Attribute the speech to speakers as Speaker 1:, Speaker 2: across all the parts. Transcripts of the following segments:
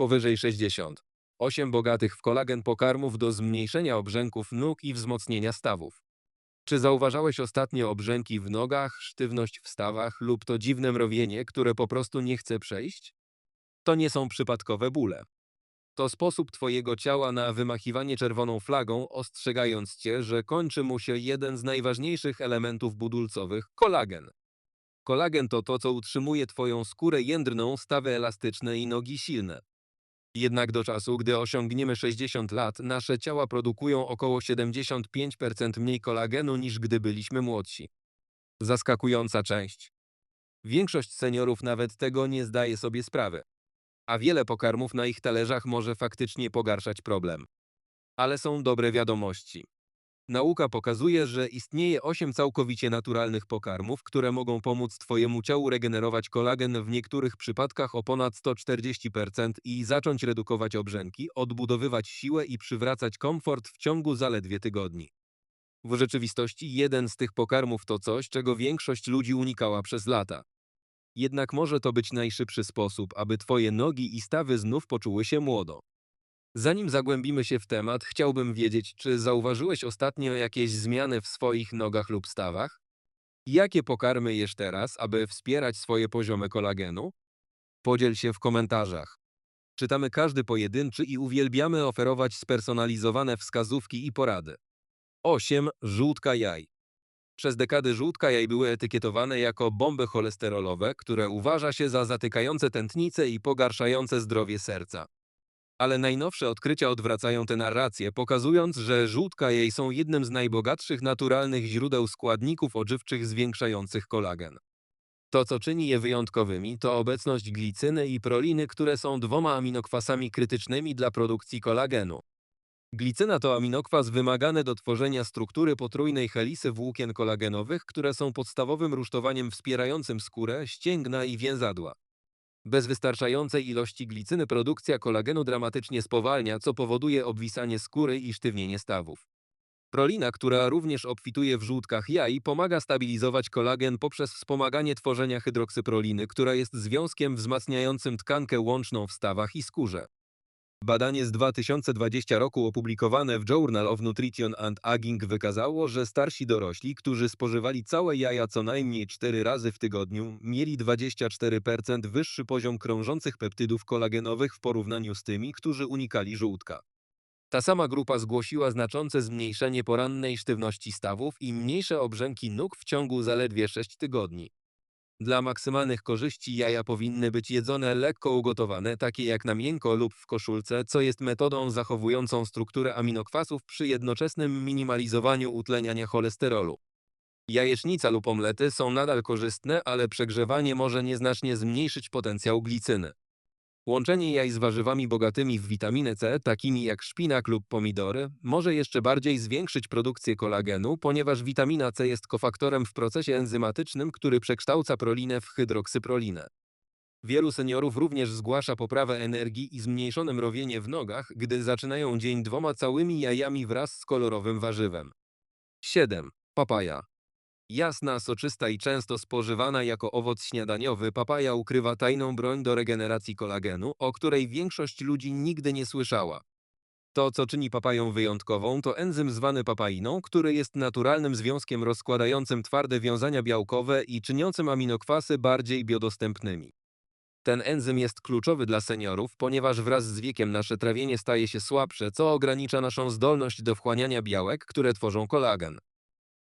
Speaker 1: powyżej 60. 8 bogatych w kolagen pokarmów do zmniejszenia obrzęków nóg i wzmocnienia stawów. Czy zauważałeś ostatnio obrzęki w nogach, sztywność w stawach lub to dziwne mrowienie, które po prostu nie chce przejść? To nie są przypadkowe bóle. To sposób Twojego ciała na wymachiwanie czerwoną flagą, ostrzegając Cię, że kończy mu się jeden z najważniejszych elementów budulcowych kolagen. Kolagen to to, co utrzymuje Twoją skórę jędrną, stawy elastyczne i nogi silne. Jednak do czasu, gdy osiągniemy 60 lat, nasze ciała produkują około 75% mniej kolagenu niż gdy byliśmy młodsi. Zaskakująca część. Większość seniorów nawet tego nie zdaje sobie sprawy. A wiele pokarmów na ich talerzach może faktycznie pogarszać problem. Ale są dobre wiadomości. Nauka pokazuje, że istnieje 8 całkowicie naturalnych pokarmów, które mogą pomóc Twojemu ciału regenerować kolagen w niektórych przypadkach o ponad 140% i zacząć redukować obrzęki, odbudowywać siłę i przywracać komfort w ciągu zaledwie tygodni. W rzeczywistości jeden z tych pokarmów to coś, czego większość ludzi unikała przez lata. Jednak może to być najszybszy sposób, aby Twoje nogi i stawy znów poczuły się młodo. Zanim zagłębimy się w temat, chciałbym wiedzieć, czy zauważyłeś ostatnio jakieś zmiany w swoich nogach lub stawach? Jakie pokarmy jesz teraz, aby wspierać swoje poziomy kolagenu? Podziel się w komentarzach. Czytamy każdy pojedynczy i uwielbiamy oferować spersonalizowane wskazówki i porady. 8. Żółtka jaj. Przez dekady żółtka jaj były etykietowane jako bomby cholesterolowe, które uważa się za zatykające tętnice i pogarszające zdrowie serca. Ale najnowsze odkrycia odwracają tę narrację, pokazując, że żółtka jej są jednym z najbogatszych naturalnych źródeł składników odżywczych zwiększających kolagen. To, co czyni je wyjątkowymi, to obecność glicyny i proliny, które są dwoma aminokwasami krytycznymi dla produkcji kolagenu. Glicyna to aminokwas wymagany do tworzenia struktury potrójnej helisy włókien kolagenowych, które są podstawowym rusztowaniem wspierającym skórę, ścięgna i więzadła. Bez wystarczającej ilości glicyny produkcja kolagenu dramatycznie spowalnia, co powoduje obwisanie skóry i sztywnienie stawów. Prolina, która również obfituje w żółtkach jaj, pomaga stabilizować kolagen poprzez wspomaganie tworzenia hydroksyproliny, która jest związkiem wzmacniającym tkankę łączną w stawach i skórze. Badanie z 2020 roku opublikowane w Journal of Nutrition and Aging wykazało, że starsi dorośli, którzy spożywali całe jaja co najmniej 4 razy w tygodniu, mieli 24% wyższy poziom krążących peptydów kolagenowych w porównaniu z tymi, którzy unikali żółtka. Ta sama grupa zgłosiła znaczące zmniejszenie porannej sztywności stawów i mniejsze obrzęki nóg w ciągu zaledwie 6 tygodni. Dla maksymalnych korzyści jaja powinny być jedzone lekko ugotowane, takie jak na miękko lub w koszulce, co jest metodą zachowującą strukturę aminokwasów przy jednoczesnym minimalizowaniu utleniania cholesterolu. Jajecznica lub omlety są nadal korzystne, ale przegrzewanie może nieznacznie zmniejszyć potencjał glicyny. Łączenie jaj z warzywami bogatymi w witaminę C, takimi jak szpinak lub pomidory, może jeszcze bardziej zwiększyć produkcję kolagenu, ponieważ witamina C jest kofaktorem w procesie enzymatycznym, który przekształca prolinę w hydroksyprolinę. Wielu seniorów również zgłasza poprawę energii i zmniejszone mrowienie w nogach, gdy zaczynają dzień dwoma całymi jajami wraz z kolorowym warzywem. 7. Papaja. Jasna, soczysta i często spożywana jako owoc śniadaniowy, papaja ukrywa tajną broń do regeneracji kolagenu, o której większość ludzi nigdy nie słyszała. To, co czyni papają wyjątkową, to enzym zwany papainą, który jest naturalnym związkiem rozkładającym twarde wiązania białkowe i czyniącym aminokwasy bardziej biodostępnymi. Ten enzym jest kluczowy dla seniorów, ponieważ wraz z wiekiem nasze trawienie staje się słabsze, co ogranicza naszą zdolność do wchłaniania białek, które tworzą kolagen.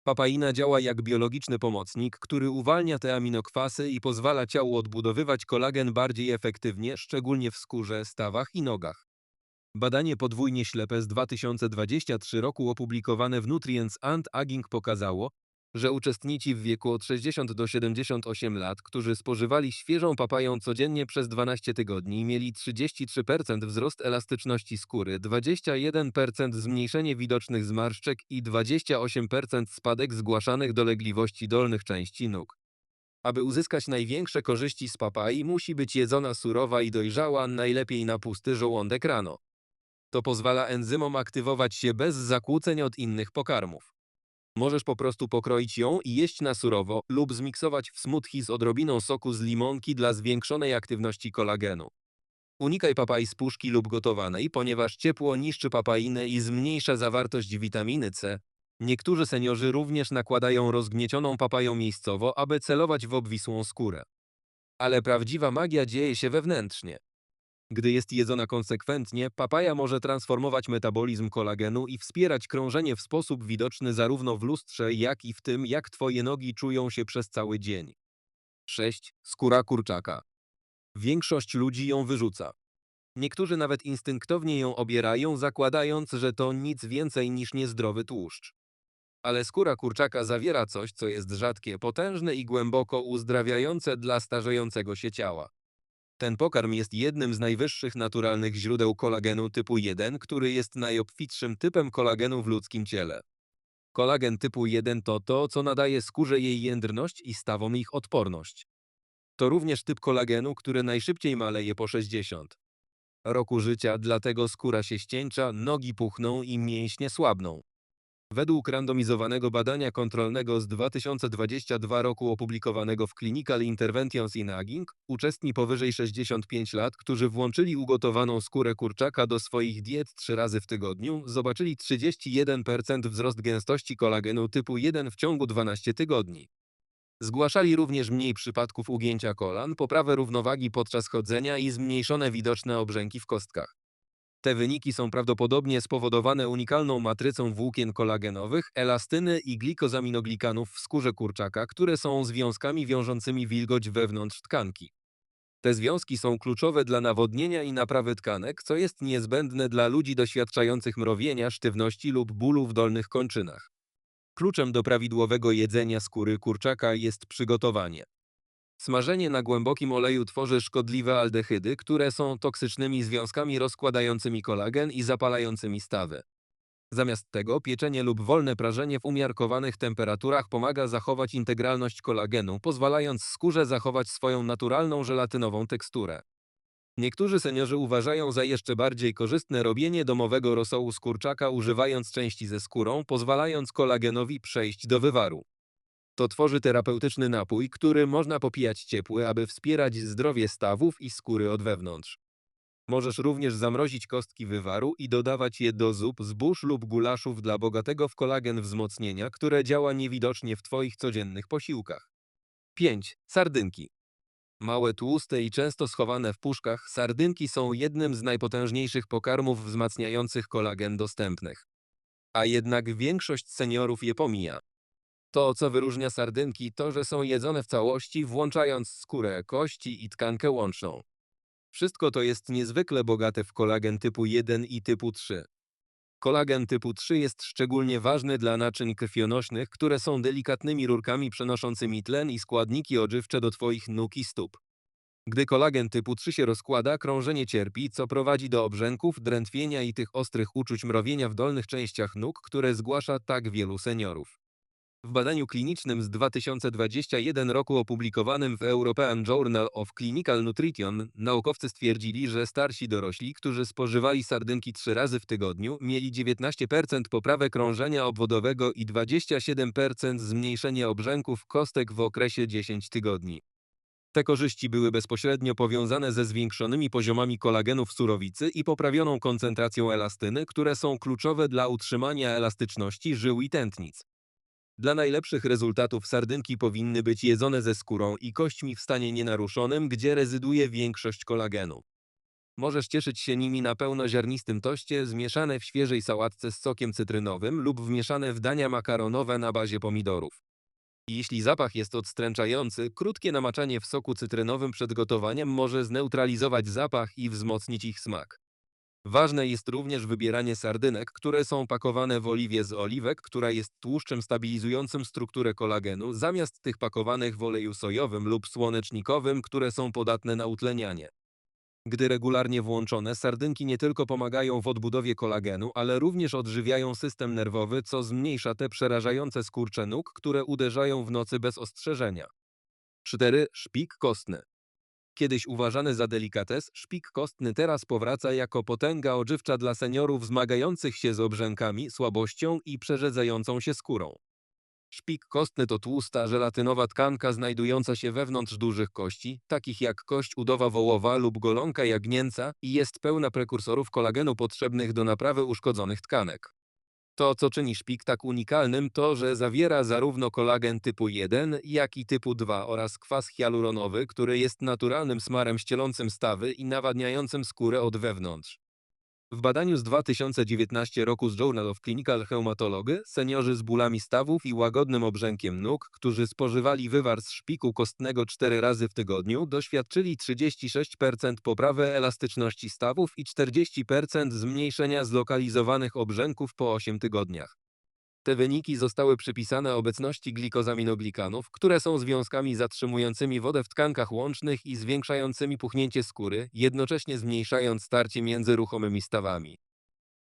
Speaker 1: Papaina działa jak biologiczny pomocnik, który uwalnia te aminokwasy i pozwala ciału odbudowywać kolagen bardziej efektywnie, szczególnie w skórze, stawach i nogach. Badanie podwójnie ślepe z 2023 roku opublikowane w Nutrients and Aging pokazało, że uczestnicy w wieku od 60 do 78 lat, którzy spożywali świeżą papają codziennie przez 12 tygodni, mieli 33% wzrost elastyczności skóry, 21% zmniejszenie widocznych zmarszczek i 28% spadek zgłaszanych dolegliwości dolnych części nóg. Aby uzyskać największe korzyści z papai, musi być jedzona surowa i dojrzała, najlepiej na pusty żołądek rano. To pozwala enzymom aktywować się bez zakłóceń od innych pokarmów. Możesz po prostu pokroić ją i jeść na surowo lub zmiksować w smoothie z odrobiną soku z limonki dla zwiększonej aktywności kolagenu. Unikaj papai z puszki lub gotowanej, ponieważ ciepło niszczy papainę i zmniejsza zawartość witaminy C. Niektórzy seniorzy również nakładają rozgniecioną papają miejscowo, aby celować w obwisłą skórę. Ale prawdziwa magia dzieje się wewnętrznie. Gdy jest jedzona konsekwentnie, papaja może transformować metabolizm kolagenu i wspierać krążenie w sposób widoczny zarówno w lustrze, jak i w tym, jak twoje nogi czują się przez cały dzień. 6. Skóra kurczaka. Większość ludzi ją wyrzuca. Niektórzy nawet instynktownie ją obierają, zakładając, że to nic więcej niż niezdrowy tłuszcz. Ale skóra kurczaka zawiera coś, co jest rzadkie, potężne i głęboko uzdrawiające dla starzejącego się ciała. Ten pokarm jest jednym z najwyższych naturalnych źródeł kolagenu typu 1, który jest najobfitszym typem kolagenu w ludzkim ciele. Kolagen typu 1 to to, co nadaje skórze jej jędrność i stawom ich odporność. To również typ kolagenu, który najszybciej maleje po 60 roku życia, dlatego skóra się ścieńcza, nogi puchną i mięśnie słabną. Według randomizowanego badania kontrolnego z 2022 roku opublikowanego w Clinical Interventions in Aging, uczestni powyżej 65 lat, którzy włączyli ugotowaną skórę kurczaka do swoich diet trzy razy w tygodniu, zobaczyli 31% wzrost gęstości kolagenu typu 1 w ciągu 12 tygodni. Zgłaszali również mniej przypadków ugięcia kolan, poprawę równowagi podczas chodzenia i zmniejszone widoczne obrzęki w kostkach. Te wyniki są prawdopodobnie spowodowane unikalną matrycą włókien kolagenowych, elastyny i glikozaminoglikanów w skórze kurczaka, które są związkami wiążącymi wilgoć wewnątrz tkanki. Te związki są kluczowe dla nawodnienia i naprawy tkanek, co jest niezbędne dla ludzi doświadczających mrowienia, sztywności lub bólu w dolnych kończynach. Kluczem do prawidłowego jedzenia skóry kurczaka jest przygotowanie. Smażenie na głębokim oleju tworzy szkodliwe aldehydy, które są toksycznymi związkami rozkładającymi kolagen i zapalającymi stawy. Zamiast tego pieczenie lub wolne prażenie w umiarkowanych temperaturach pomaga zachować integralność kolagenu, pozwalając skórze zachować swoją naturalną żelatynową teksturę. Niektórzy seniorzy uważają za jeszcze bardziej korzystne robienie domowego rosołu z kurczaka używając części ze skórą, pozwalając kolagenowi przejść do wywaru. To tworzy terapeutyczny napój, który można popijać ciepły, aby wspierać zdrowie stawów i skóry od wewnątrz. Możesz również zamrozić kostki wywaru i dodawać je do zup, zbóż lub gulaszów dla bogatego w kolagen wzmocnienia, które działa niewidocznie w Twoich codziennych posiłkach. 5. Sardynki. Małe, tłuste i często schowane w puszkach, sardynki są jednym z najpotężniejszych pokarmów wzmacniających kolagen dostępnych. A jednak większość seniorów je pomija. To, co wyróżnia sardynki, to, że są jedzone w całości, włączając skórę, kości i tkankę łączną. Wszystko to jest niezwykle bogate w kolagen typu 1 i typu 3. Kolagen typu 3 jest szczególnie ważny dla naczyń krwionośnych, które są delikatnymi rurkami przenoszącymi tlen i składniki odżywcze do Twoich nóg i stóp. Gdy kolagen typu 3 się rozkłada, krążenie cierpi, co prowadzi do obrzęków, drętwienia i tych ostrych uczuć mrowienia w dolnych częściach nóg, które zgłasza tak wielu seniorów. W badaniu klinicznym z 2021 roku opublikowanym w European Journal of Clinical Nutrition naukowcy stwierdzili, że starsi dorośli, którzy spożywali sardynki trzy razy w tygodniu, mieli 19% poprawę krążenia obwodowego i 27% zmniejszenie obrzęków kostek w okresie 10 tygodni. Te korzyści były bezpośrednio powiązane ze zwiększonymi poziomami kolagenu w surowicy i poprawioną koncentracją elastyny, które są kluczowe dla utrzymania elastyczności żył i tętnic. Dla najlepszych rezultatów sardynki powinny być jedzone ze skórą i kośćmi w stanie nienaruszonym, gdzie rezyduje większość kolagenu. Możesz cieszyć się nimi na pełnoziarnistym toście, zmieszane w świeżej sałatce z sokiem cytrynowym lub wmieszane w dania makaronowe na bazie pomidorów. Jeśli zapach jest odstręczający, krótkie namaczanie w soku cytrynowym przed gotowaniem może zneutralizować zapach i wzmocnić ich smak. Ważne jest również wybieranie sardynek, które są pakowane w oliwie z oliwek, która jest tłuszczem stabilizującym strukturę kolagenu, zamiast tych pakowanych w oleju sojowym lub słonecznikowym, które są podatne na utlenianie. Gdy regularnie włączone, sardynki nie tylko pomagają w odbudowie kolagenu, ale również odżywiają system nerwowy, co zmniejsza te przerażające skurcze nóg, które uderzają w nocy bez ostrzeżenia. 4. Szpik kostny. Kiedyś uważany za delikates, szpik kostny teraz powraca jako potęga odżywcza dla seniorów zmagających się z obrzękami, słabością i przerzedzającą się skórą. Szpik kostny to tłusta, żelatynowa tkanka znajdująca się wewnątrz dużych kości, takich jak kość udowa wołowa lub golonka jagnięca i jest pełna prekursorów kolagenu potrzebnych do naprawy uszkodzonych tkanek. To, co czyni szpik tak unikalnym, to, że zawiera zarówno kolagen typu 1, jak i typu 2 oraz kwas hialuronowy, który jest naturalnym smarem ścielącym stawy i nawadniającym skórę od wewnątrz. W badaniu z 2019 roku z Journal of Clinical Hematology seniorzy z bólami stawów i łagodnym obrzękiem nóg, którzy spożywali wywar z szpiku kostnego 4 razy w tygodniu, doświadczyli 36% poprawy elastyczności stawów i 40% zmniejszenia zlokalizowanych obrzęków po 8 tygodniach. Te wyniki zostały przypisane obecności glikozaminoglikanów, które są związkami zatrzymującymi wodę w tkankach łącznych i zwiększającymi puchnięcie skóry, jednocześnie zmniejszając starcie między ruchomymi stawami.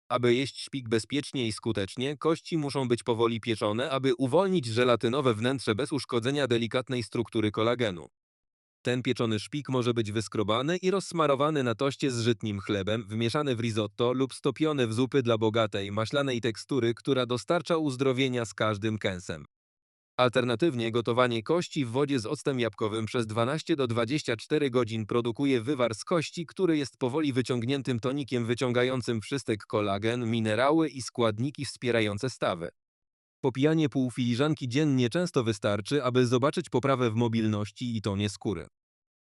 Speaker 1: Aby jeść szpik bezpiecznie i skutecznie, kości muszą być powoli pieczone, aby uwolnić żelatynowe wnętrze bez uszkodzenia delikatnej struktury kolagenu. Ten pieczony szpik może być wyskrobany i rozsmarowany na toście z żytnim chlebem, wmieszany w risotto lub stopiony w zupy dla bogatej, maślanej tekstury, która dostarcza uzdrowienia z każdym kęsem. Alternatywnie gotowanie kości w wodzie z octem jabłkowym przez 12 do 24 godzin produkuje wywar z kości, który jest powoli wyciągniętym tonikiem wyciągającym wszystek kolagen, minerały i składniki wspierające stawy. Popijanie pół filiżanki dziennie często wystarczy, aby zobaczyć poprawę w mobilności i tonie skóry.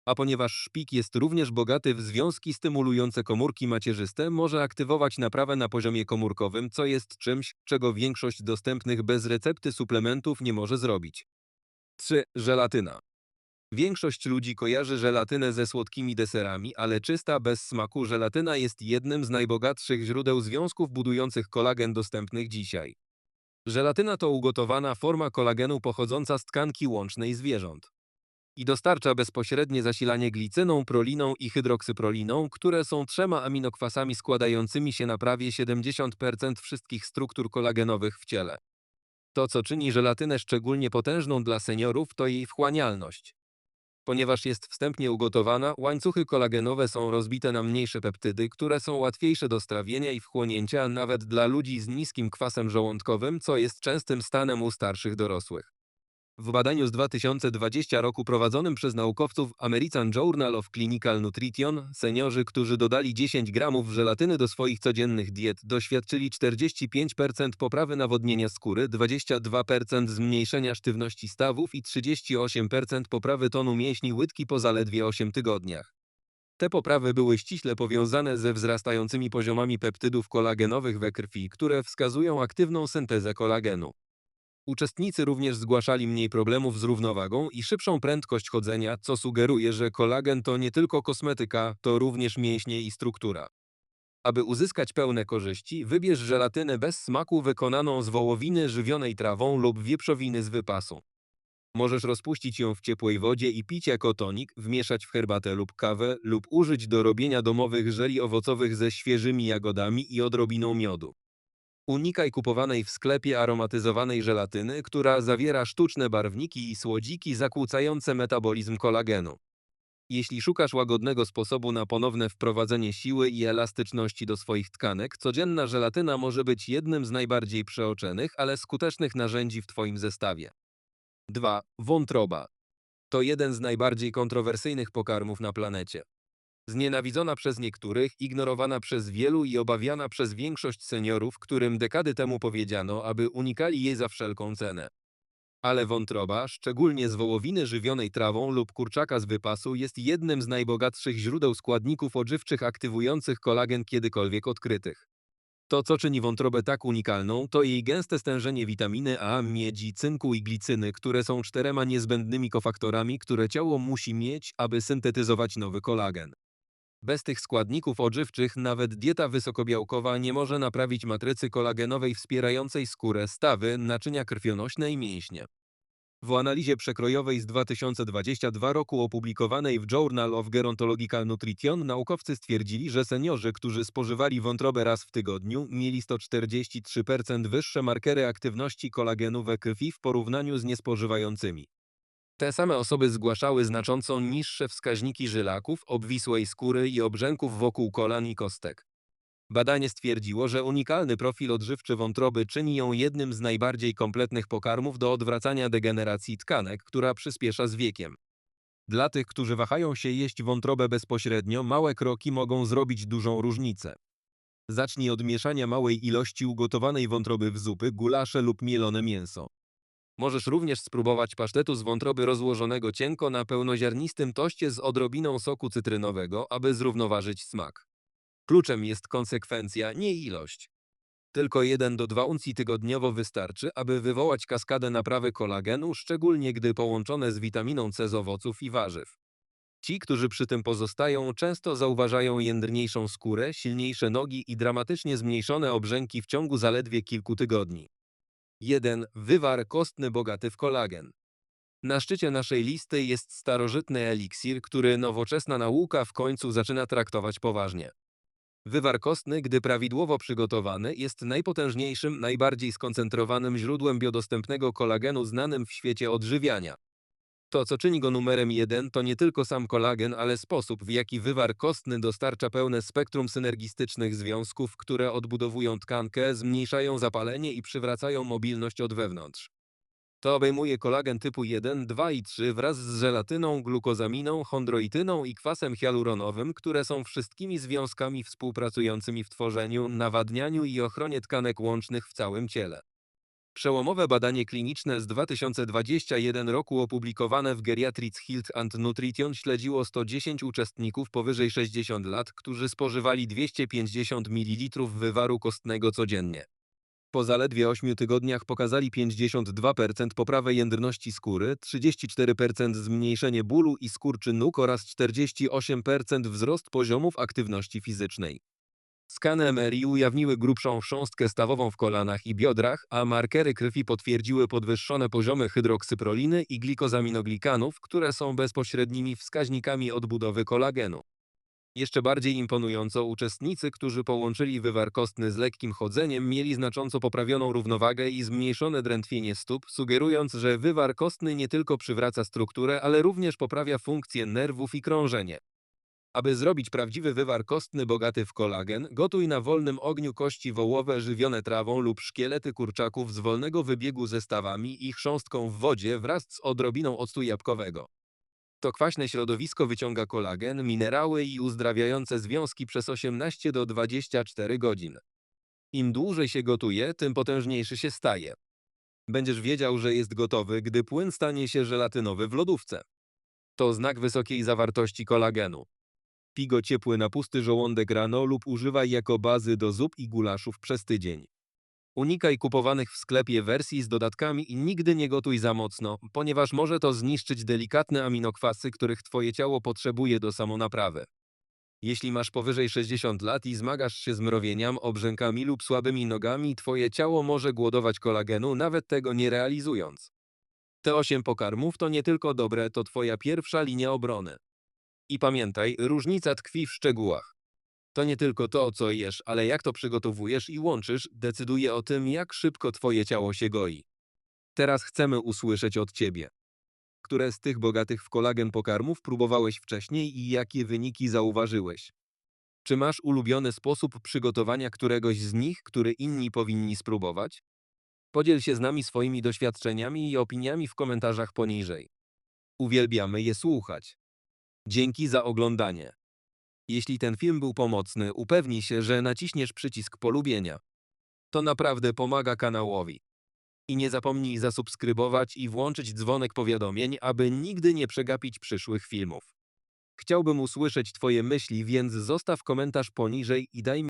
Speaker 1: A ponieważ szpik jest również bogaty w związki stymulujące komórki macierzyste, może aktywować naprawę na poziomie komórkowym, co jest czymś, czego większość dostępnych bez recepty suplementów nie może zrobić. 3. Żelatyna. Większość ludzi kojarzy żelatynę ze słodkimi deserami, ale czysta, bez smaku żelatyna jest jednym z najbogatszych źródeł związków budujących kolagen dostępnych dzisiaj. Żelatyna to ugotowana forma kolagenu pochodząca z tkanki łącznej zwierząt. I dostarcza bezpośrednie zasilanie glicyną, proliną i hydroksyproliną, które są trzema aminokwasami składającymi się na prawie 70% wszystkich struktur kolagenowych w ciele. To, co czyni żelatynę szczególnie potężną dla seniorów, to jej wchłanialność. Ponieważ jest wstępnie ugotowana, łańcuchy kolagenowe są rozbite na mniejsze peptydy, które są łatwiejsze do strawienia i wchłonięcia nawet dla ludzi z niskim kwasem żołądkowym, co jest częstym stanem u starszych dorosłych. W badaniu z 2020 roku prowadzonym przez naukowców American Journal of Clinical Nutrition seniorzy, którzy dodali 10 gramów żelatyny do swoich codziennych diet, doświadczyli 45% poprawy nawodnienia skóry, 22% zmniejszenia sztywności stawów i 38% poprawy tonu mięśni łydki po zaledwie 8 tygodniach. Te poprawy były ściśle powiązane ze wzrastającymi poziomami peptydów kolagenowych we krwi, które wskazują aktywną syntezę kolagenu. Uczestnicy również zgłaszali mniej problemów z równowagą i szybszą prędkość chodzenia, co sugeruje, że kolagen to nie tylko kosmetyka, to również mięśnie i struktura. Aby uzyskać pełne korzyści, wybierz żelatynę bez smaku wykonaną z wołowiny żywionej trawą lub wieprzowiny z wypasu. Możesz rozpuścić ją w ciepłej wodzie i pić jako tonik, wmieszać w herbatę lub kawę lub użyć do robienia domowych żeli owocowych ze świeżymi jagodami i odrobiną miodu. Unikaj kupowanej w sklepie aromatyzowanej żelatyny, która zawiera sztuczne barwniki i słodziki zakłócające metabolizm kolagenu. Jeśli szukasz łagodnego sposobu na ponowne wprowadzenie siły i elastyczności do swoich tkanek, codzienna żelatyna może być jednym z najbardziej przeoczenych, ale skutecznych narzędzi w Twoim zestawie. 2. Wątroba. To jeden z najbardziej kontrowersyjnych pokarmów na planecie. Znienawidzona przez niektórych, ignorowana przez wielu i obawiana przez większość seniorów, którym dekady temu powiedziano, aby unikali jej za wszelką cenę. Ale wątroba, szczególnie z wołowiny żywionej trawą lub kurczaka z wypasu, jest jednym z najbogatszych źródeł składników odżywczych aktywujących kolagen kiedykolwiek odkrytych. To, co czyni wątrobę tak unikalną, to jej gęste stężenie witaminy A, miedzi, cynku i glicyny, które są czterema niezbędnymi kofaktorami, które ciało musi mieć, aby syntetyzować nowy kolagen. Bez tych składników odżywczych nawet dieta wysokobiałkowa nie może naprawić matrycy kolagenowej wspierającej skórę, stawy, naczynia krwionośne i mięśnie. W analizie przekrojowej z 2022 roku opublikowanej w Journal of Gerontological Nutrition naukowcy stwierdzili, że seniorzy, którzy spożywali wątrobę raz w tygodniu, mieli 143% wyższe markery aktywności kolagenu we krwi w porównaniu z niespożywającymi. Te same osoby zgłaszały znacząco niższe wskaźniki żylaków, obwisłej skóry i obrzęków wokół kolan i kostek. Badanie stwierdziło, że unikalny profil odżywczy wątroby czyni ją jednym z najbardziej kompletnych pokarmów do odwracania degeneracji tkanek, która przyspiesza z wiekiem. Dla tych, którzy wahają się jeść wątrobę bezpośrednio, małe kroki mogą zrobić dużą różnicę. Zacznij od mieszania małej ilości ugotowanej wątroby w zupy, gulasze lub mielone mięso. Możesz również spróbować pasztetu z wątroby rozłożonego cienko na pełnoziarnistym toście z odrobiną soku cytrynowego, aby zrównoważyć smak. Kluczem jest konsekwencja, nie ilość. Tylko 1 do 2 uncji tygodniowo wystarczy, aby wywołać kaskadę naprawy kolagenu, szczególnie gdy połączone z witaminą C z owoców i warzyw. Ci, którzy przy tym pozostają, często zauważają jędrniejszą skórę, silniejsze nogi i dramatycznie zmniejszone obrzęki w ciągu zaledwie kilku tygodni. 1. Wywar kostny bogaty w kolagen. Na szczycie naszej listy jest starożytny eliksir, który nowoczesna nauka w końcu zaczyna traktować poważnie. Wywar kostny, gdy prawidłowo przygotowany, jest najpotężniejszym, najbardziej skoncentrowanym źródłem biodostępnego kolagenu znanym w świecie odżywiania. To, co czyni go numerem jeden, to nie tylko sam kolagen, ale sposób, w jaki wywar kostny dostarcza pełne spektrum synergistycznych związków, które odbudowują tkankę, zmniejszają zapalenie i przywracają mobilność od wewnątrz. To obejmuje kolagen typu 1, 2 i 3 wraz z żelatyną, glukozaminą, chondroityną i kwasem hialuronowym, które są wszystkimi związkami współpracującymi w tworzeniu, nawadnianiu i ochronie tkanek łącznych w całym ciele. Przełomowe badanie kliniczne z 2021 roku opublikowane w Geriatrics Health and Nutrition śledziło 110 uczestników powyżej 60 lat, którzy spożywali 250 ml wywaru kostnego codziennie. Po zaledwie 8 tygodniach pokazali 52% poprawę jędrności skóry, 34% zmniejszenie bólu i skurczy nóg oraz 48% wzrost poziomów aktywności fizycznej. Skany MRI ujawniły grubszą chrząstkę stawową w kolanach i biodrach, a markery krwi potwierdziły podwyższone poziomy hydroksyproliny i glikozaminoglikanów, które są bezpośrednimi wskaźnikami odbudowy kolagenu. Jeszcze bardziej imponująco uczestnicy, którzy połączyli wywar kostny z lekkim chodzeniem, mieli znacząco poprawioną równowagę i zmniejszone drętwienie stóp, sugerując, że wywar kostny nie tylko przywraca strukturę, ale również poprawia funkcję nerwów i krążenie. Aby zrobić prawdziwy wywar kostny bogaty w kolagen, gotuj na wolnym ogniu kości wołowe żywione trawą lub szkielety kurczaków z wolnego wybiegu zestawami i chrząstką w wodzie wraz z odrobiną octu jabłkowego. To kwaśne środowisko wyciąga kolagen, minerały i uzdrawiające związki przez 18 do 24 godzin. Im dłużej się gotuje, tym potężniejszy się staje. Będziesz wiedział, że jest gotowy, gdy płyn stanie się żelatynowy w lodówce. To znak wysokiej zawartości kolagenu. Pij go ciepły na pusty żołądek rano lub używaj jako bazy do zup i gulaszów przez tydzień. Unikaj kupowanych w sklepie wersji z dodatkami i nigdy nie gotuj za mocno, ponieważ może to zniszczyć delikatne aminokwasy, których twoje ciało potrzebuje do samonaprawy. Jeśli masz powyżej 60 lat i zmagasz się z mrowieniami, obrzękami lub słabymi nogami, twoje ciało może głodować kolagenu, nawet tego nie realizując. Te 8 pokarmów to nie tylko dobre, to twoja pierwsza linia obrony. I pamiętaj, różnica tkwi w szczegółach. To nie tylko to, co jesz, ale jak to przygotowujesz i łączysz, decyduje o tym, jak szybko twoje ciało się goi. Teraz chcemy usłyszeć od ciebie. Które z tych bogatych w kolagen pokarmów próbowałeś wcześniej i jakie wyniki zauważyłeś? Czy masz ulubiony sposób przygotowania któregoś z nich, który inni powinni spróbować? Podziel się z nami swoimi doświadczeniami i opiniami w komentarzach poniżej. Uwielbiamy je słuchać. Dzięki za oglądanie. Jeśli ten film był pomocny, upewnij się, że naciśniesz przycisk polubienia. To naprawdę pomaga kanałowi. I nie zapomnij zasubskrybować i włączyć dzwonek powiadomień, aby nigdy nie przegapić przyszłych filmów. Chciałbym usłyszeć Twoje myśli, więc zostaw komentarz poniżej i daj mi